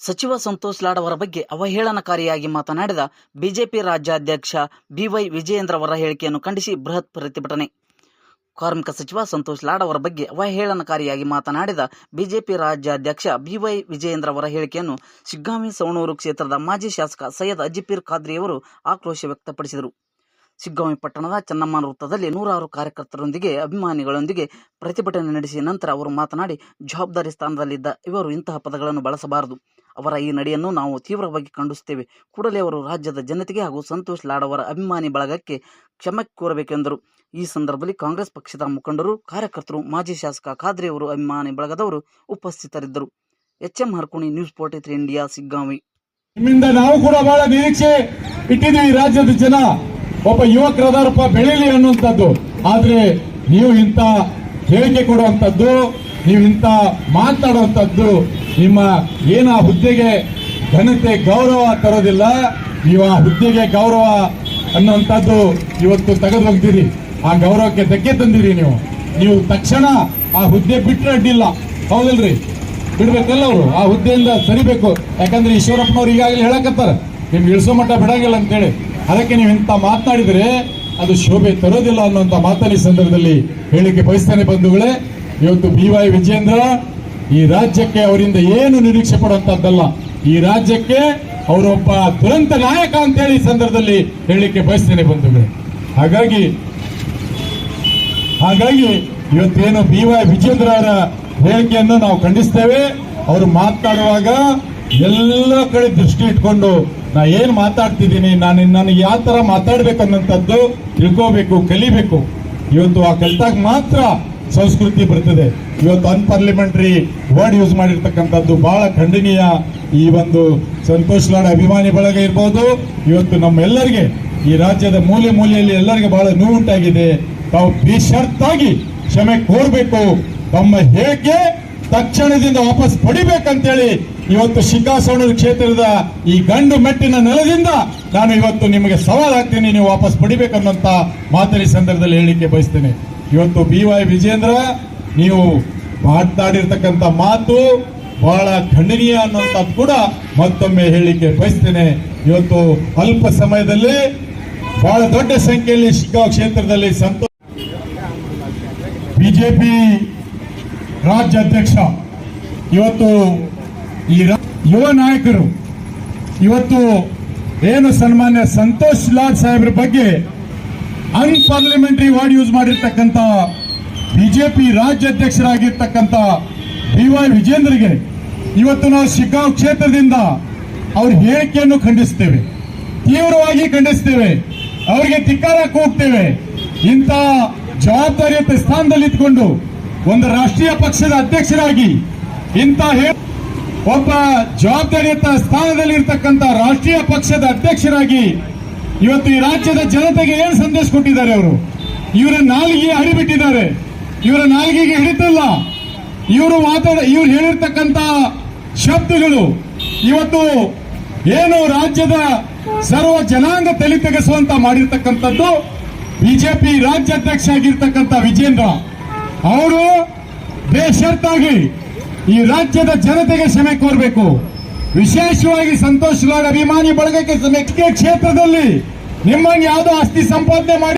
ಸಚಿವ ಸಂತೋಷ್ ಲಾಡ್ ಅವರ ಬಗ್ಗೆ ಅವಹೇಳನಕಾರಿಯಾಗಿ ಮಾತನಾಡಿದ ಬಿಜೆಪಿ ರಾಜ್ಯಾಧ್ಯಕ್ಷ ಬಿವೈ ವಿಜಯೇಂದ್ರ ಅವರ ಹೇಳಿಕೆಯನ್ನು ಖಂಡಿಸಿ ಬೃಹತ್ ಪ್ರತಿಭಟನೆ. ಕಾರ್ಮಿಕ ಸಚಿವ ಸಂತೋಷ್ ಲಾಡ್ ಅವರ ಬಗ್ಗೆ ಅವಹೇಳನಕಾರಿಯಾಗಿ ಮಾತನಾಡಿದ ಬಿಜೆಪಿ ರಾಜ್ಯಾಧ್ಯಕ್ಷ ಬಿವೈ ವಿಜಯೇಂದ್ರ ಅವರ ಹೇಳಿಕೆಯನ್ನು ಶಿಗ್ಗಾಂವಿ ಸವಣೂರು ಕ್ಷೇತ್ರದ ಮಾಜಿ ಶಾಸಕ ಸೈಯದ್ ಅಜಿಪೀರ್ ಖಾದ್ರಿಯವರು ಆಕ್ರೋಶ ವ್ಯಕ್ತಪಡಿಸಿದರು. ಸಿಗ್ಗಾಮಿ ಪಟ್ಟಣದ ಚೆನ್ನಮ್ಮನ ವೃತ್ತದಲ್ಲಿ ನೂರಾರು ಕಾರ್ಯಕರ್ತರೊಂದಿಗೆ ಅಭಿಮಾನಿಗಳೊಂದಿಗೆ ಪ್ರತಿಭಟನೆ ನಡೆಸಿ ನಂತರ ಅವರು ಮಾತನಾಡಿ ಜವಾಬ್ದಾರಿ ಸ್ಥಾನದಲ್ಲಿದ್ದ ಇವರು ಇಂತಹ ಪದಗಳನ್ನು ಬಳಸಬಾರದು. ಅವರ ಈ ನಡೆಯನ್ನು ನಾವು ತೀವ್ರವಾಗಿ ಖಂಡಿಸುತ್ತೇವೆ. ಕೂಡಲೇ ಅವರು ರಾಜ್ಯದ ಜನತೆಗೆ ಹಾಗೂ ಸಂತೋಷ್ ಲಾಡ್ ಅವರ ಅಭಿಮಾನಿ ಬಳಗಕ್ಕೆ ಕ್ಷಮೆ ಕೋರಬೇಕೆಂದರು. ಈ ಸಂದರ್ಭದಲ್ಲಿ ಕಾಂಗ್ರೆಸ್ ಪಕ್ಷದ ಮುಖಂಡರು, ಕಾರ್ಯಕರ್ತರು, ಮಾಜಿ ಶಾಸಕ ಖಾದ್ರಿಯವರು ಅಭಿಮಾನಿ ಬಳಗದವರು ಉಪಸ್ಥಿತರಿದ್ದರು. H M Harkuni, news forty three India, Siggaon. ನಿಮ್ಮಿಂದ ನಾವು ಕೂಡ ಬಹಳ ನಿರೀಕ್ಷೆ ಇಟ್ಟಿದ್ದೀವಿ ರಾಜ್ಯದ ಜನ. ಒಬ್ಬ ಯುವಕರದಾರಪ್ಪ ಬೆಳೀಲಿ ಅನ್ನುವಂಥದ್ದು. ಆದ್ರೆ ನೀವು ಇಂಥ ಹೇಳಿಕೆ ಕೊಡುವಂಥದ್ದು ನೀವು ಇಂಥ ಮಾತನಾಡುವಂಥದ್ದು ನಿಮ್ಮ ಏನು ಹುದ್ದೆಗೆ ಘನತೆ, ಗೌರವ ತರೋದಿಲ್ಲ, ನೀವು ಆ ಹುದ್ದೆಗೆ ಗೌರವ ಅನ್ನುವಂಥದ್ದು ಇವತ್ತು ತೆಗೆದು ಹೋಗ್ತೀರಿ ಆ ಗೌರವಕ್ಕೆ ಧಕ್ಕೆ ತಂದಿರಿ ನೀವು. ನೀವು ತಕ್ಷಣ ಆ ಹುದ್ದೆ ಬಿಟ್ಟರೆ ಅಡ್ಡಿಲ್ಲ. ಹೌದಲ್ರಿ? ಬಿಡ್ಬೇಕಲ್ಲ ಅವರು. ಆ ಹುದ್ದೆಯಿಂದ ಸರಿಬೇಕು. ಯಾಕಂದ್ರೆ ಈಶ್ವರಪ್ಪನವ್ರು ಈಗಾಗಲೇ ಹೇಳಕತ್ತಾರೆ, ನಿಮ್ಗೆ ಇಳಿಸೋ ಮಟ್ಟ ಬಿಡಂಗಿಲ್ಲ ಅಂತೇಳಿ. ಅದಕ್ಕೆ ನೀವು ಇಂಥ ಮಾತನಾಡಿದರೆ ಅದು ಶೋಭೆ ತರೋದಿಲ್ಲ ಅನ್ನುವಂಥ ಮಾತನ್ನ ಈ ಸಂದರ್ಭದಲ್ಲಿ ಹೇಳಿಕೆ ಬಯಸ್ತಾನೆ ಬಂಧುಗಳೇ. ಇವತ್ತು ಬಿ ವೈ ವಿಜೇಂದ್ರ ಈ ರಾಜ್ಯಕ್ಕೆ ಅವರಿಂದ ಏನು ನಿರೀಕ್ಷೆ ಪಡುವಂತದ್ದಲ್ಲ ಈ ರಾಜ್ಯಕ್ಕೆ ಅವರೊಬ್ಬ ದುರಂತ ನಾಯಕ ಅಂತೇಳಿ ಈ ಸಂದರ್ಭದಲ್ಲಿ ಹೇಳಲಿಕ್ಕೆ ಬಯಸ್ತೇನೆ ಬಂಧುಗಳೇ. ಹಾಗಾಗಿ ಹಾಗಾಗಿ ಇವತ್ತೇನು ಬಿ ವೈ ವಿಜೇಂದ್ರ ಅವರ ಹೇಳಿಕೆಯನ್ನು ನಾವು ಖಂಡಿಸ್ತೇವೆ. ಅವರು ಮಾತನಾಡುವಾಗ ಎಲ್ಲ ಕಡೆ ದೃಷ್ಟಿ ಇಟ್ಕೊಂಡು, ನಾ ಏನು ಮಾತಾಡ್ತಿದ್ದೀನಿ, ನಾನು ನನಗೆ ಯಾವ ಥರ ಮಾತಾಡ್ಬೇಕು ತಿಳ್ಕೋಬೇಕು, ಕಲಿಬೇಕು. ಇವತ್ತು ಆ ಕಲಿತಾಗ ಮಾತ್ರ ಸಂಸ್ಕೃತಿ ಬರ್ತದೆ. ಇವತ್ತು ಅನ್ಪಾರ್ಲಿಮೆಂಟರಿ ವರ್ಡ್ ಯೂಸ್ ಮಾಡಿರ್ತಕ್ಕಂಥದ್ದು ಬಹಳ ಖಂಡನೀಯ ಈ ಒಂದು ಸಂತೋಷ್ ಲಾಡ್ ಅಭಿಮಾನಿ ಬಳಗ ಇರ್ಬೋದು. ಇವತ್ತು ನಮ್ಮೆಲ್ಲರಿಗೆ ಈ ರಾಜ್ಯದ ಮೂಲೆ ಮೂಲೆಯಲ್ಲಿ ಎಲ್ಲರಿಗೆ ಬಹಳ ನೋವುಂಟಾಗಿದೆ ತಾವು ಬೇಷರ್ತಾಗಿ ಕ್ಷಮೆ ಕೋರ್ಬೇಕು. ತಮ್ಮ ಹೇಳಿಕೆ ತಕ್ಷಣದಿಂದ ವಾಪಸ್ ಪಡಿಬೇಕಂತೇಳಿ ಇವತ್ತು ಶಿಕಾಸೋಣದ ಕ್ಷೇತ್ರದ ಈ ಗಂಡು ಮೆಟ್ಟಿನ ನೆಲದಿಂದ ನಾನು ಇವತ್ತು ನಿಮಗೆ ಸವಾಲ್ ಹಾಕ್ತೀನಿ ನೀವು ವಾಪಸ್ ಪಡಿಬೇಕನ್ನುವಂತ ಮಾತಿನ ಸಂದರ್ಭದಲ್ಲಿ ಹೇಳಿಕೆ ಬಯಸ್ತೇನೆ. ಇವತ್ತು ಬಿ ವೈ ವಿಜೇಂದ್ರ, ನೀವು ಮಾತನಾಡಿರ್ತಕ್ಕಂಥ ಮಾತು ಬಹಳ ಖಂಡನೀಯ ಅನ್ನುವಂಥದ್ದು ಕೂಡ ಮತ್ತೊಮ್ಮೆ ಹೇಳಿಕೆ ಬಯಸ್ತೇನೆ. ಇವತ್ತು ಅಲ್ಪ ಸಮಯದಲ್ಲಿ ಬಹಳ ದೊಡ್ಡ ಸಂಖ್ಯೆಯಲ್ಲಿ ಶಿಗ್ಗಾಂವ್ ಕ್ಷೇತ್ರದಲ್ಲಿ ಸಂತೋಷ ಬಿಜೆಪಿ ರಾಜ್ಯಾಧ್ಯಕ್ಷ ಇವತ್ತು ಈ ಯುವ ನಾಯಕರು, ಇವತ್ತು ಏನು ಸನ್ಮಾನ್ಯ ಸಂತೋಷ್ ಲಾಲ್ ಸಾಹೇಬ್ರ ಬಗ್ಗೆ ಅನ್ಪಾರ್ಲಿಮೆಂಟರಿ ವಾರ್ಡ್ ಯೂಸ್ ಮಾಡಿರ್ತಕ್ಕಂಥ ಬಿಜೆಪಿ ರಾಜ್ಯಾಧ್ಯಕ್ಷರಾಗಿರ್ತಕ್ಕಂಥ ಬಿ ವೈ ವಿಜೇಂದ್ರಿಗೆ ಇವತ್ತು ನಾವು ಶಿಗ್ಗಾಂವ್ ಕ್ಷೇತ್ರದಿಂದ ಅವ್ರ ಹೇಳಿಕೆಯನ್ನು ಖಂಡಿಸ್ತೇವೆ. ತೀವ್ರವಾಗಿ ಖಂಡಿಸ್ತೇವೆ. ಅವರಿಗೆ ಧಿಕ್ಕಾರ ಕೂಗ್ತೇವೆ ಇಂಥ ಜವಾಬ್ದಾರಿಯುತ ಸ್ಥಾನದಲ್ಲಿ ಇದ್ಕೊಂಡು ಒಂದು ರಾಷ್ಟ್ರೀಯ ಪಕ್ಷದ ಅಧ್ಯಕ್ಷರಾಗಿ ಇಂಥ ಒಬ್ಬ ಜವಾಬ್ದಾರಿಯುತ ಸ್ಥಾನದಲ್ಲಿ ಇರ್ತಕ್ಕಂಥ ರಾಷ್ಟ್ರೀಯ ಪಕ್ಷದ ಅಧ್ಯಕ್ಷರಾಗಿ ಇವತ್ತು ಈ ರಾಜ್ಯದ ಜನತೆಗೆ ಏನು ಸಂದೇಶ ಕೊಟ್ಟಿದ್ದಾರೆ ಅವರು? ಇವರ ನಾಲಿಗೆ ಹರಿಬಿಟ್ಟಿದ್ದಾರೆ ಇವರ ನಾಲಿಗೆಗೆ ಹಿಡಿತಲ್ಲ. ಇವರು ಮಾತಾಡ, ಇವ್ರು ಹೇಳಿರ್ತಕ್ಕಂತ ಶಬ್ದಗಳು ಇವತ್ತು ಏನು ರಾಜ್ಯದ ಸರ್ವ ಜನಾಂಗ ತಲೆ ತೆಗೆಸುವಂತ ಮಾಡಿರ್ತಕ್ಕಂಥದ್ದು ಬಿಜೆಪಿ ರಾಜ್ಯಾಧ್ಯಕ್ಷ ಆಗಿರ್ತಕ್ಕಂಥ ವಿಜೇಂದ್ರ. ಅವರು ಬೇಷರ್ತಾಗಿ ಈ ರಾಜ್ಯದ ಜನತೆಗೆ ಕ್ಷಮೆ ಕೋರಬೇಕು. ವಿಶೇಷವಾಗಿ ಸಂತೋಷ್ ಲಾಡ್ ಅಭಿಮಾನಿ ಬಳಗಕ್ಕೆ ಕ್ಷೇತ್ರದಲ್ಲಿ ನಿಮ್ಮನ್ನು ಯಾವುದೋ ಆಸ್ತಿ ಸಂಪಾದನೆ ಮಾಡಿ